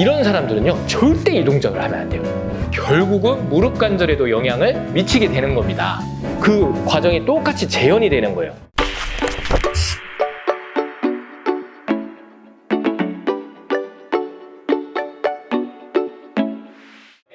이런 사람들은요 절대 이 동작을 하면 안 돼요. 결국은 무릎 관절에도 영향을 미치게 되는 겁니다. 그 과정이 똑같이 재현이 되는 거예요.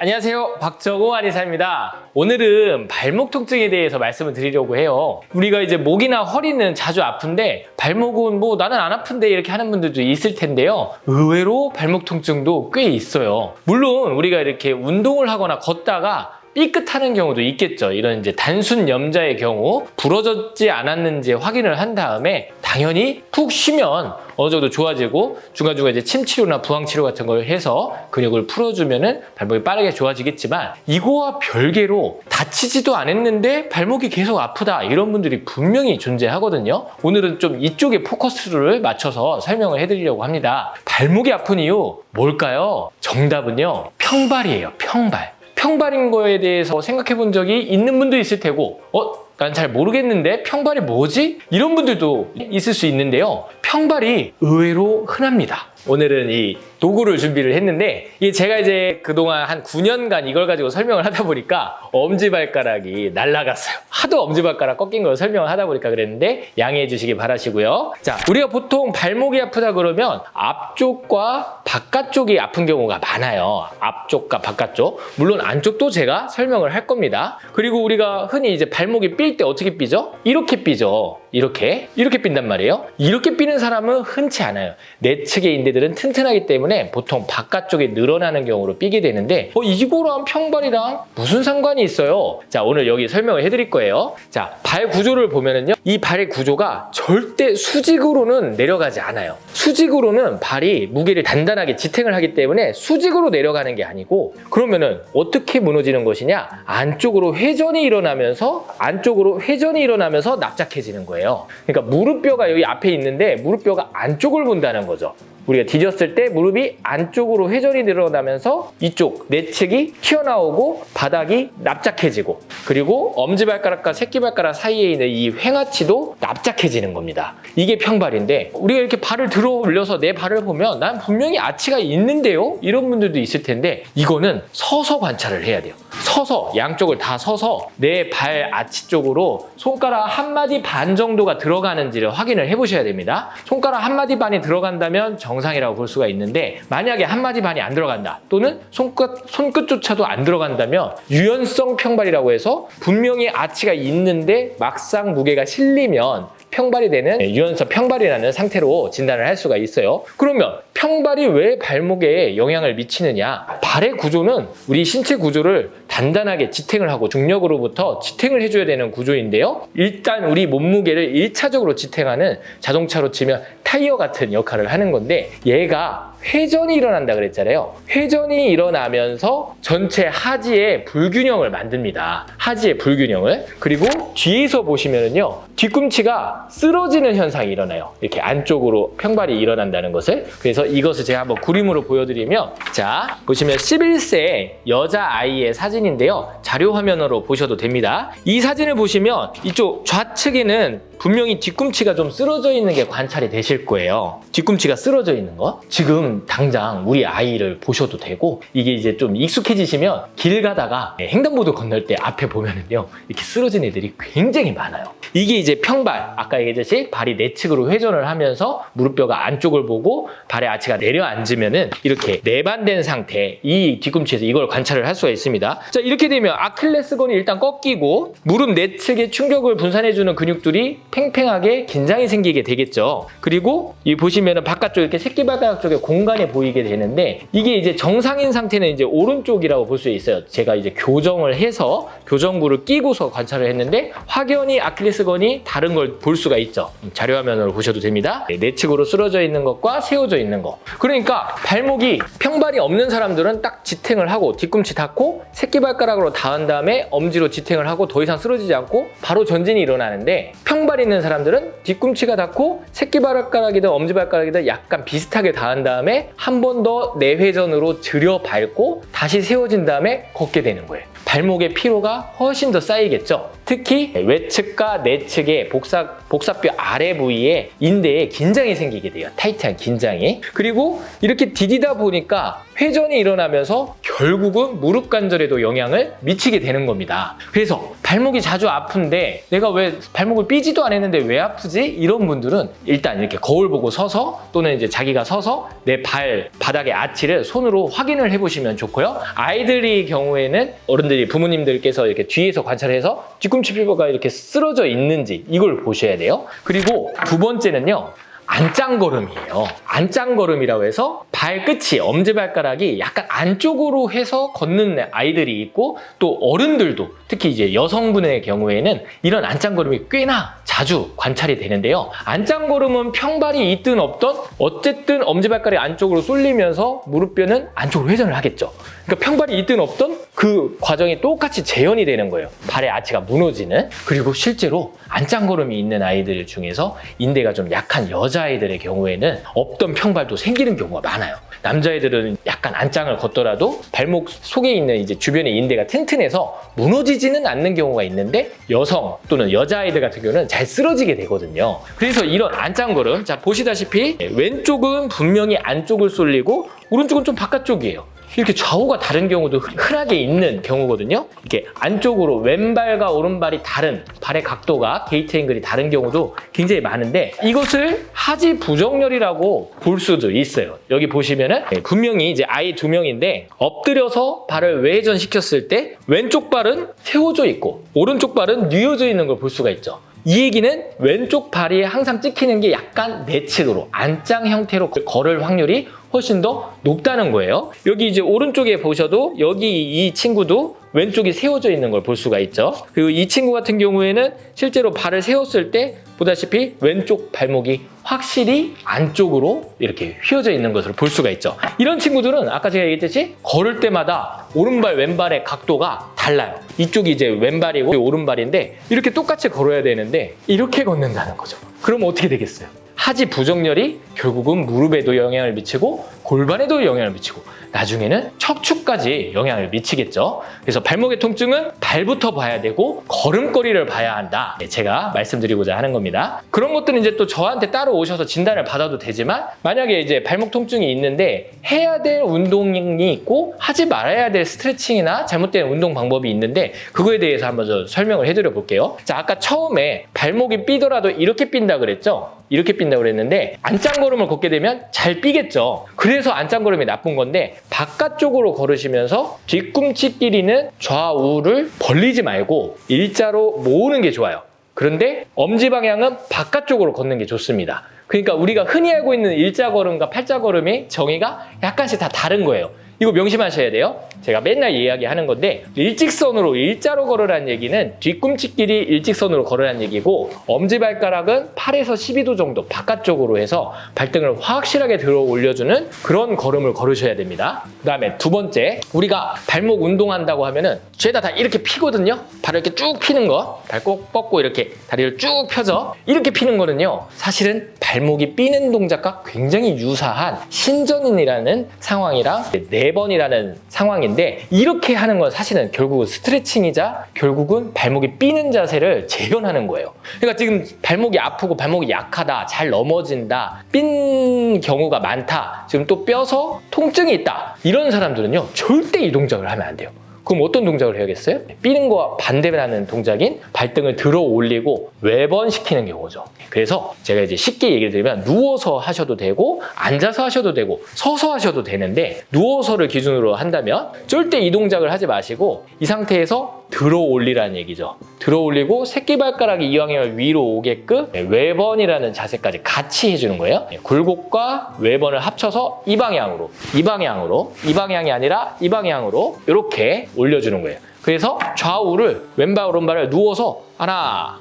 안녕하세요. 박정호 한의사입니다. 오늘은 발목 통증에 대해서 말씀을 드리려고 해요. 우리가 이제 목이나 허리는 자주 아픈데 발목은 뭐 나는 안 아픈데 이렇게 하는 분들도 있을 텐데요. 의외로 발목 통증도 꽤 있어요. 물론 우리가 이렇게 운동을 하거나 걷다가 삐끗하는 경우도 있겠죠. 이런 이제 단순 염자의 경우 부러졌지 않았는지 확인을 한 다음에 당연히 푹 쉬면 어느 정도 좋아지고 중간중간 이제 침 치료나 부항 치료 같은 걸 해서 근육을 풀어주면은 발목이 빠르게 좋아지겠지만 이거와 별개로 다치지도 않았는데 발목이 계속 아프다 이런 분들이 분명히 존재하거든요. 오늘은 좀 이쪽에 포커스를 맞춰서 설명을 해드리려고 합니다. 발목이 아픈 이유 뭘까요? 정답은요 평발이에요. 평발. 평발인 거에 대해서 생각해 본 적이 있는 분도 있을 테고, 어? 난 잘 모르겠는데 평발이 뭐지? 이런 분들도 있을 수 있는데요. 평발이 의외로 흔합니다. 오늘은 이 도구를 준비를 했는데 이게 제가 이제 그동안 한 9년간 이걸 가지고 설명을 하다 보니까 엄지발가락이 날라갔어요. 하도 엄지발가락 꺾인 걸 설명을 하다 보니까 그랬는데 양해해 주시기 바라시고요. 자, 우리가 보통 발목이 아프다 그러면 앞쪽과 바깥쪽이 아픈 경우가 많아요. 앞쪽과 바깥쪽. 물론 안쪽도 제가 설명을 할 겁니다. 그리고 우리가 흔히 이제 발목이 삘 때 어떻게 삐죠? 이렇게 삐죠. 이렇게. 이렇게 삔단 말이에요. 이렇게 삐는 사람은 흔치 않아요. 내측의 인대들은 튼튼하기 때문에 보통 바깥쪽에 늘어나는 경우로 삐게 되는데 어, 이거랑 평발이랑 무슨 상관이 있어요? 자, 오늘 여기 설명을 해드릴 거예요. 자, 발 구조를 보면은요. 이 발의 구조가 절대 수직으로는 내려가지 않아요. 수직으로는 발이 무게를 단단하게 지탱을 하기 때문에 수직으로 내려가는 게 아니고 그러면은 어떻게 무너지는 것이냐? 안쪽으로 회전이 일어나면서 안쪽으로 회전이 일어나면서 납작해지는 거예요. 그러니까 무릎뼈가 여기 앞에 있는데 무릎뼈가 안쪽을 본다는 거죠. 우리가 뒤졌을 때 무릎이 안쪽으로 회전이 늘어나면서 이쪽 내측이 튀어나오고 바닥이 납작해지고 그리고 엄지발가락과 새끼발가락 사이에 있는 이 횡하치도 납작해지는 겁니다. 이게 평발인데 우리가 이렇게 발을 들어 올려서 내 발을 보면 난 분명히 아치가 있는데요? 이런 분들도 있을 텐데 이거는 서서 관찰을 해야 돼요. 서서 양쪽을 다 서서 내 발 아치 쪽으로 손가락 한 마디 반 정도가 들어가는지를 확인을 해보셔야 됩니다. 손가락 한 마디 반이 들어간다면 정 상이라고 볼 수가 있는데 만약에 한 마디 반이 안 들어간다 또는 손끝 손끝조차도 안 들어간다면 유연성 평발이라고 해서 분명히 아치가 있는데 막상 무게가 실리면 평발이 되는 유연성 평발이라는 상태로 진단을 할 수가 있어요. 그러면 평발이 왜 발목에 영향을 미치느냐? 발의 구조는 우리 신체 구조를 단단하게 지탱을 하고 중력으로부터 지탱을 해줘야 되는 구조인데요. 일단 우리 몸무게를 1차적으로 지탱하는 자동차로 치면 타이어 같은 역할을 하는 건데 얘가 회전이 일어난다 그랬잖아요. 회전이 일어나면서 전체 하지의 불균형을 만듭니다. 하지의 불균형을. 그리고 뒤에서 보시면은요. 뒤꿈치가 쓰러지는 현상이 일어나요. 이렇게 안쪽으로 평발이 일어난다는 것을. 그래서 이것을 제가 한번 그림으로 보여드리면 자, 보시면 11세 여자 아이의 사진인데요. 자료 화면으로 보셔도 됩니다. 이 사진을 보시면 이쪽 좌측에는 분명히 뒤꿈치가 좀 쓰러져 있는 게 관찰이 되실 거예요. 뒤꿈치가 쓰러져 있는 거. 지금 당장 우리 아이를 보셔도 되고 이게 이제 좀 익숙해지시면 길 가다가 횡단보도 건널 때 앞에 보면은요 이렇게 쓰러진 애들이 굉장히 많아요. 이게 이제 평발. 아까 얘기했듯이 발이 내측으로 회전을 하면서 무릎뼈가 안쪽을 보고 발의 아치가 내려앉으면은 이렇게 내반된 상태 이 뒤꿈치에서 이걸 관찰을 할 수가 있습니다. 자 이렇게 되면 아킬레스건이 일단 꺾이고 무릎 내측에 충격을 분산해주는 근육들이 팽팽하게 긴장이 생기게 되겠죠. 그리고 이 보시면은 바깥쪽 이렇게 새끼발가락 쪽에 공간이 보이게 되는데 이게 이제 정상인 상태는 이제 오른쪽이라고 볼 수 있어요. 제가 이제 교정을 해서 교정구를 끼고서 관찰을 했는데 확연히 아킬레스건이 다른 걸 볼 수가 있죠. 자료 화면으로 보셔도 됩니다. 네, 내측으로 쓰러져 있는 것과 세워져 있는 것. 그러니까 발목이 평발이 없는 사람들은 딱 지탱을 하고 뒤꿈치 닿고 새끼발가락으로 닿은 다음에 엄지로 지탱을 하고 더 이상 쓰러지지 않고 바로 전진이 일어나는데 평발 있는 사람들은 뒤꿈치가 닿고 새끼발가락이든 엄지발가락이든 약간 비슷하게 닿은 다음에 한 번 더 내회전으로 들여 밟고 다시 세워진 다음에 걷게 되는 거예요. 발목의 피로가 훨씬 더 쌓이겠죠. 특히 외측과 내측의 복사, 복사뼈 아래 부위에 인대에 긴장이 생기게 돼요. 타이트한 긴장이. 그리고 이렇게 디디다 보니까 회전이 일어나면서 결국은 무릎 관절에도 영향을 미치게 되는 겁니다. 그래서 발목이 자주 아픈데 내가 왜 발목을 삐지도 안 했는데 왜 아프지? 이런 분들은 일단 이렇게 거울 보고 서서 또는 이제 자기가 서서 내 발 바닥의 아치를 손으로 확인을 해보시면 좋고요. 아이들이 경우에는 어른들이 부모님들께서 이렇게 뒤에서 관찰해서 뒤꿈치 피부가 이렇게 쓰러져 있는지 이걸 보셔야 돼요. 그리고 두 번째는요. 안짱걸음이에요. 안짱걸음이라고 해서 발끝이 엄지발가락이 약간 안쪽으로 해서 걷는 아이들이 있고 또 어른들도 특히 이제 여성분의 경우에는 이런 안짱걸음이 꽤나 자주 관찰이 되는데요. 안짱걸음은 평발이 있든 없든 어쨌든 엄지발가락이 안쪽으로 쏠리면서 무릎뼈는 안쪽으로 회전을 하겠죠. 그러니까 평발이 있든 없든 그 과정이 똑같이 재현이 되는 거예요. 발의 아치가 무너지는. 그리고 실제로 안짱걸음이 있는 아이들 중에서 인대가 좀 약한 여자아이들의 경우에는 없던 평발도 생기는 경우가 많아요. 남자애들은 약간 안짱을 걷더라도 발목 속에 있는 이제 주변의 인대가 튼튼해서 무너지지는 않는 경우가 있는데 여성 또는 여자아이들 같은 경우는 잘 쓰러지게 되거든요. 그래서 이런 안짱걸음, 자, 보시다시피 왼쪽은 분명히 안쪽을 쏠리고 오른쪽은 좀 바깥쪽이에요. 이렇게 좌우가 다른 경우도 흔하게 있는 경우거든요. 이렇게 안쪽으로 왼발과 오른발이 다른 발의 각도가 게이트 앵글이 다른 경우도 굉장히 많은데 이것을 하지 부정렬이라고 볼 수도 있어요. 여기 보시면은 네, 분명히 이제 아이 두 명인데 엎드려서 발을 외전 시켰을 때 왼쪽 발은 세워져 있고 오른쪽 발은 뉘어져 있는 걸 볼 수가 있죠. 이 얘기는 왼쪽 발이 항상 찍히는 게 약간 내측으로 안짱 형태로 걸을 확률이 훨씬 더 높다는 거예요. 여기 이제 오른쪽에 보셔도 여기 이 친구도 왼쪽이 세워져 있는 걸 볼 수가 있죠. 그리고 이 친구 같은 경우에는 실제로 발을 세웠을 때 보다시피 왼쪽 발목이 확실히 안쪽으로 이렇게 휘어져 있는 것을 볼 수가 있죠. 이런 친구들은 아까 제가 얘기했듯이 걸을 때마다 오른발 왼발의 각도가 달라요. 이쪽이 이제 왼발이고 오른발인데 이렇게 똑같이 걸어야 되는데 이렇게 걷는다는 거죠. 그럼 어떻게 되겠어요? 하지 부정렬이 결국은 무릎에도 영향을 미치고 골반에도 영향을 미치고 나중에는 척추까지 영향을 미치겠죠. 그래서 발목의 통증은 발부터 봐야 되고 걸음걸이를 봐야 한다. 네, 제가 말씀드리고자 하는 겁니다. 그런 것들은 이제 또 저한테 따로 오셔서 진단을 받아도 되지만 만약에 이제 발목 통증이 있는데 해야 될 운동이 있고 하지 말아야 될 스트레칭이나 잘못된 운동 방법이 있는데 그거에 대해서 한번 저 설명을 해드려 볼게요. 자 아까 처음에 발목이 삐더라도 이렇게 삔다 그랬죠. 이렇게 삔다 그랬는데 안짱걸음을 걷게 되면 잘 삐겠죠. 그래서 안짱걸음이 나쁜 건데 바깥쪽으로 걸으시면서 뒤꿈치 길이는 좌우를 벌리지 말고 일자로 모으는 게 좋아요. 그런데 엄지 방향은 바깥쪽으로 걷는 게 좋습니다. 그러니까 우리가 흔히 알고 있는 일자 걸음과 팔자 걸음의 정의가 약간씩 다 다른 거예요. 이거 명심하셔야 돼요. 제가 맨날 이야기하는 건데 일직선으로 일자로 걸으라는 얘기는 뒤꿈치 길이 일직선으로 걸으라는 얘기고 엄지발가락은 8에서 12도 정도 바깥쪽으로 해서 발등을 확실하게 들어 올려주는 그런 걸음을 걸으셔야 됩니다. 그 다음에 두 번째 우리가 발목 운동한다고 하면은 죄다 다 이렇게 피거든요. 발을 이렇게 쭉 피는 거, 발 꼭 뻗고 이렇게 다리를 쭉 펴져 이렇게 피는 거는요. 사실은 발목이 삐는 동작과 굉장히 유사한 신전인이라는 상황이랑 네 번이라는 상황인데 이렇게 하는 건 사실은 결국은 스트레칭이자 결국은 발목이 삐는 자세를 재현하는 거예요. 그러니까 지금 발목이 아프고 발목이 약하다, 잘 넘어진다, 삔 경우가 많다, 지금 또 뼈서 통증이 있다 이런 사람들은요 절대 이 동작을 하면 안 돼요. 그럼 어떤 동작을 해야겠어요? 삐는 거와 반대라는 동작인 발등을 들어 올리고 외번시키는 경우죠. 그래서 제가 이제 쉽게 얘기를 드리면 누워서 하셔도 되고 앉아서 하셔도 되고 서서 하셔도 되는데 누워서를 기준으로 한다면 절대 이 동작을 하지 마시고 이 상태에서 들어 올리라는 얘기죠. 들어 올리고 새끼발가락이 이왕이면 위로 오게끔 외번이라는 자세까지 같이 해주는 거예요. 굴곡과 외번을 합쳐서 이 방향으로, 이 방향으로, 이 방향이 아니라 이 방향으로 이렇게 올려주는 거예요. 그래서 좌우를 왼발 오른발을 누워서 하나,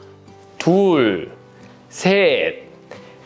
둘, 셋,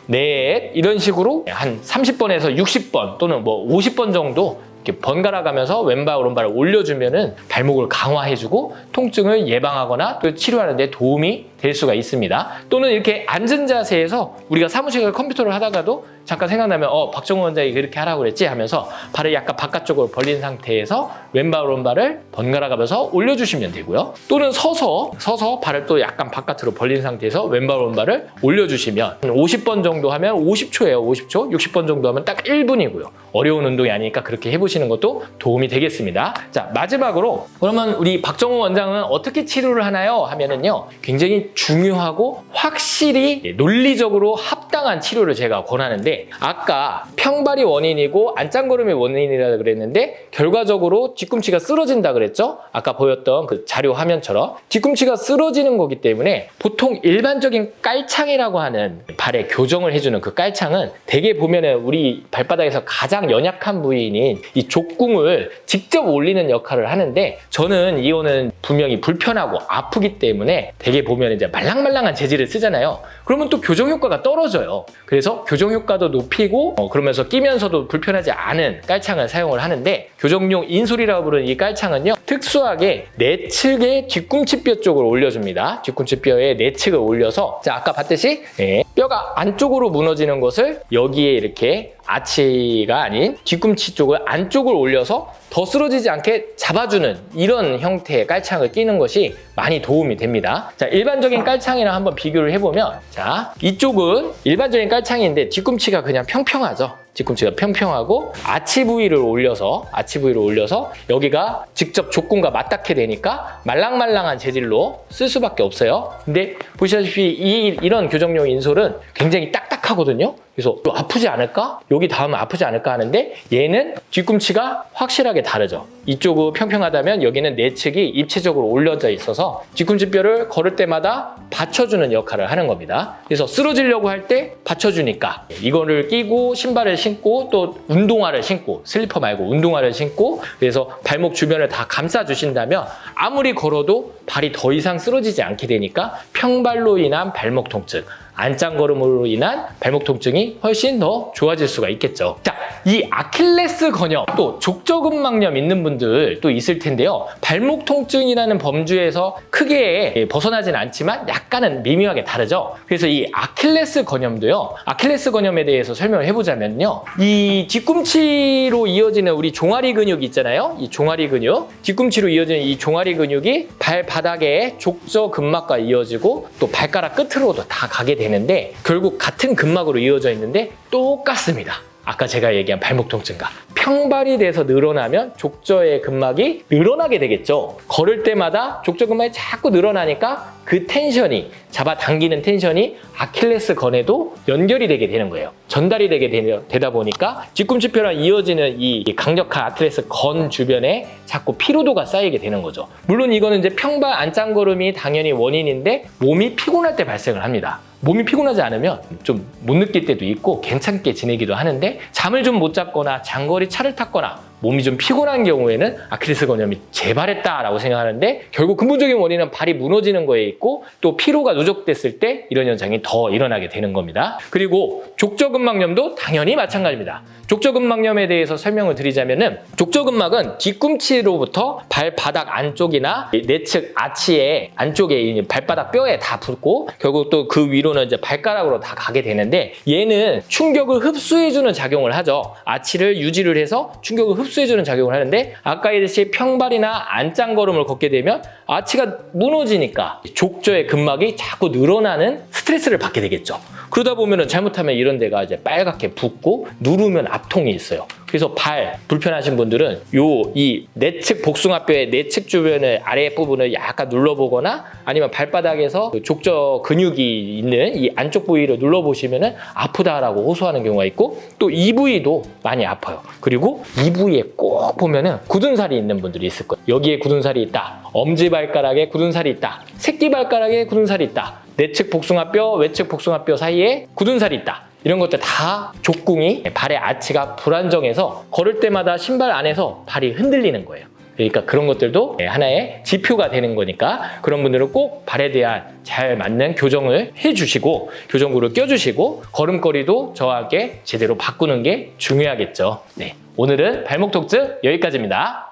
넷 이런 식으로 한 30번에서 60번 또는 뭐 50번 정도 이렇게 번갈아 가면서 왼발 오른발을 올려주면은 발목을 강화해주고 통증을 예방하거나 또 치료하는 데 도움이 될 수가 있습니다. 또는 이렇게 앉은 자세에서 우리가 사무실 컴퓨터를 하다가도 잠깐 생각나면 어 박정호 원장이 그렇게 하라고 그랬지 하면서 발을 약간 바깥쪽으로 벌린 상태에서 왼발 오른발을 번갈아 가면서 올려주시면 되고요. 또는 서서 서서 발을 또 약간 바깥으로 벌린 상태에서 왼발 오른발을 올려주시면 한 50번 정도 하면 50초예요. 50초. 60번 정도 하면 딱 1분이고요. 어려운 운동이 아니니까 그렇게 해보시는 것도 도움이 되겠습니다. 자 마지막으로 그러면 우리 박정호 원장은 어떻게 치료를 하나요? 하면은요 굉장히 중요하고 확실히 논리적으로 합당한 치료를 제가 권하는데 아까 평발이 원인이고 안짱거름이 원인이라 그랬는데 결과적으로 뒤꿈치가 쓰러진다 그랬죠? 아까 보였던 그 자료 화면처럼 뒤꿈치가 쓰러지는 거기 때문에 보통 일반적인 깔창이라고 하는 발에 교정을 해주는 그 깔창은 대개 보면은 우리 발바닥에서 가장 연약한 부위인 이 족궁을 직접 올리는 역할을 하는데 저는 이거는 분명히 불편하고 아프기 때문에 대개 보면 이제 말랑말랑한 재질을 쓰잖아요. 그러면 또 교정 효과가 떨어져요. 그래서 교정 효과도 높이고 어, 그러면서 끼면서도 불편하지 않은 깔창을 사용을 하는데 교정용 인솔이라고 부르는 이 깔창은요 특수하게 내측의 뒤꿈치뼈 쪽을 올려줍니다. 뒤꿈치뼈의 내측을 올려서 자 아까 봤듯이 예, 뼈가 안쪽으로 무너지는 것을 여기에 이렇게 아치가 아닌 뒤꿈치 쪽을 안쪽을 올려서 더 쓰러지지 않게 잡아주는 이런 형태의 깔창을 끼는 것이 많이 도움이 됩니다. 자, 일반적인 깔창이랑 한번 비교를 해보면 자, 이쪽은 일반적인 깔창인데 뒤꿈치가 그냥 평평하죠. 뒤꿈치가 평평하고 아치 부위를 올려서 아치 부위를 올려서 여기가 직접 족궁과 맞닿게 되니까 말랑말랑한 재질로 쓸 수밖에 없어요. 근데 보시다시피 이, 이런 교정용 인솔은 굉장히 딱딱하거든요. 그래서 또 아프지 않을까? 여기 닿으면 아프지 않을까 하는데 얘는 뒤꿈치가 확실하게 다르죠. 이쪽은 평평하다면 여기는 내측이 입체적으로 올려져 있어서 뒤꿈치뼈를 걸을 때마다 받쳐주는 역할을 하는 겁니다. 그래서 쓰러지려고 할 때 받쳐주니까 이거를 끼고 신발을 신고 또 운동화를 신고 슬리퍼 말고 운동화를 신고 그래서 발목 주변을 다 감싸 주신다면 아무리 걸어도 발이 더 이상 쓰러지지 않게 되니까 평발로 인한 발목 통증 안짱걸음으로 인한 발목 통증이 훨씬 더 좋아질 수가 있겠죠. 자, 이 아킬레스 건염 또 족저근막염 있는 분들 또 있을 텐데요. 발목 통증이라는 범주에서 크게 벗어나진 않지만 약간은 미묘하게 다르죠. 그래서 이 아킬레스 건염도요. 아킬레스 건염에 대해서 설명을 해보자면요. 이 뒤꿈치로 이어지는 우리 종아리 근육 있잖아요. 이 종아리 근육, 뒤꿈치로 이어지는 이 종아리 근육이 발바닥에 족저근막과 이어지고 또 발가락 끝으로도 다 가게 되는데 결국 같은 근막으로 이어져 있는데 똑같습니다. 아까 제가 얘기한 발목 통증과 평발이 돼서 늘어나면 족저의 근막이 늘어나게 되겠죠. 걸을 때마다 족저 근막이 자꾸 늘어나니까 그 텐션이 잡아당기는 텐션이 아킬레스 건에도 연결이 되게 되는 거예요. 전달이 되게 되다 보니까 뒤꿈치뼈랑 이어지는 이 강력한 아킬레스 건 주변에 자꾸 피로도가 쌓이게 되는 거죠. 물론 이거는 이제 평발 안짱걸음이 당연히 원인인데 몸이 피곤할 때 발생을 합니다. 몸이 피곤하지 않으면 좀 못 느낄 때도 있고 괜찮게 지내기도 하는데 잠을 좀 못 잤거나 장거리 차를 탔거나 몸이 좀 피곤한 경우에는 아킬레스 건염이 재발했다라고 생각하는데 결국 근본적인 원인은 발이 무너지는 거에 있고 또 피로가 누적됐을 때 이런 현상이 더 일어나게 되는 겁니다. 그리고 족저근막염도 당연히 마찬가지입니다. 족저근막염에 대해서 설명을 드리자면은 족저근막은 뒤꿈치로부터 발바닥 안쪽이나 내측 아치의 안쪽에 이 발바닥 뼈에 다 붙고 결국 또 그 위로는 이제 발가락으로 다 가게 되는데 얘는 충격을 흡수해주는 작용을 하죠. 아치를 유지를 해서 충격을 흡수 해주는 작용을 하는데 아까 얘기했듯이 평발이나 안짱걸음을 걷게 되면 아치가 무너지니까 족저의 근막이 자꾸 늘어나는 스트레스를 받게 되겠죠. 그러다 보면은 잘못하면 이런 데가 이제 빨갛게 붓고 누르면 압통이 있어요. 그래서 발 불편하신 분들은 요 이 내측 복숭아뼈의 내측 주변의 아래 부분을 약간 눌러보거나 아니면 발바닥에서 그 족저 근육이 있는 이 안쪽 부위를 눌러보시면은 아프다라고 호소하는 경우가 있고 또 이 부위도 많이 아파요. 그리고 이 부위에 꼭 보면은 굳은 살이 있는 분들이 있을 거예요. 여기에 굳은 살이 있다. 엄지 발가락에 굳은 살이 있다. 새끼 발가락에 굳은 살이 있다. 내측 복숭아뼈, 외측 복숭아뼈 사이에 굳은 살이 있다. 이런 것들 다 족궁이 발의 아치가 불안정해서 걸을 때마다 신발 안에서 발이 흔들리는 거예요. 그러니까 그런 것들도 하나의 지표가 되는 거니까 그런 분들은 꼭 발에 대한 잘 맞는 교정을 해주시고 교정구를 껴주시고 걸음걸이도 함께 제대로 바꾸는 게 중요하겠죠. 네. 오늘은 발목 통증 여기까지입니다.